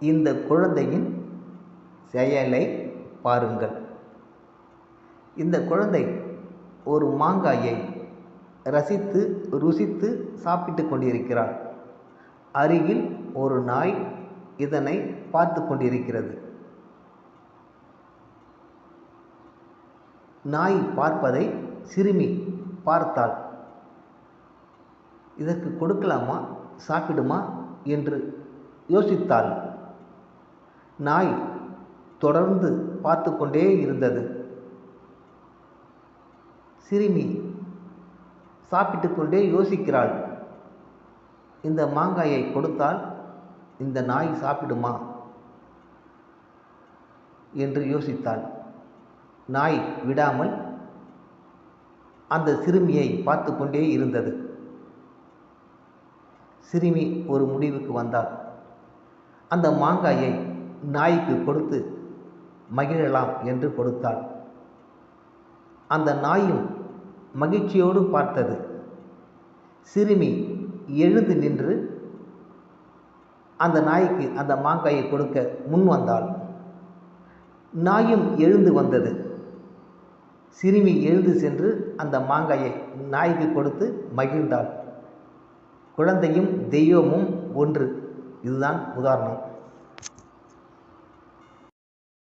இந்த குழந்தையின் செயலை பாருங்கள். இந்த குழந்தை ஒரு மாங்காயை ரசித்து ருசித்து சாப்பிட்டு கொண்டிருக்கிறார் அருகில் ஒரு நாய் இதனை பார்த்து கொண்டிருக்கிறது. நாய் பார்ப்பதை சிறுமி பார்த்தாள். இதற்கு கொடுக்கலாமா? சாப்பிடுமா? என்று யோசித்தாள். நாய் தொடர்ந்து பார்த்து கொண்டே இருந்தது. சிறுமி சாப்பிட்டு கொண்டே யோசிக்கிறாள். இந்த மாங்காயை கொடுத்தால் இந்த நாய் சாப்பிடுமா? என்று யோசித்தாள். நாய் விடாமல் அந்த சிறுமியை பார்த்து கொண்டே இருந்தது. சிறுமி ஒரு முடிவுக்கு வந்தாள். அந்த மாங்காயை நாய்க்கு கொடுத்து மகிழலாம் என்று கொடுத்தாள். அந்த நாயும் மகிழ்ச்சியோடு பார்த்தது. சிறுமி எழுந்து நின்று அந்த நாய்க்கு அந்த மாங்காயை கொடுக்க முன் வந்தாள். நாயும் எழுந்து வந்தது. சிறுமி எழுந்து சென்று அந்த மாங்காயை நாய்க்கு கொடுத்து மகிழ்ந்தாள். குழந்தையும் தெய்வமும் ஒன்று. இதுதான் உதாரணம்.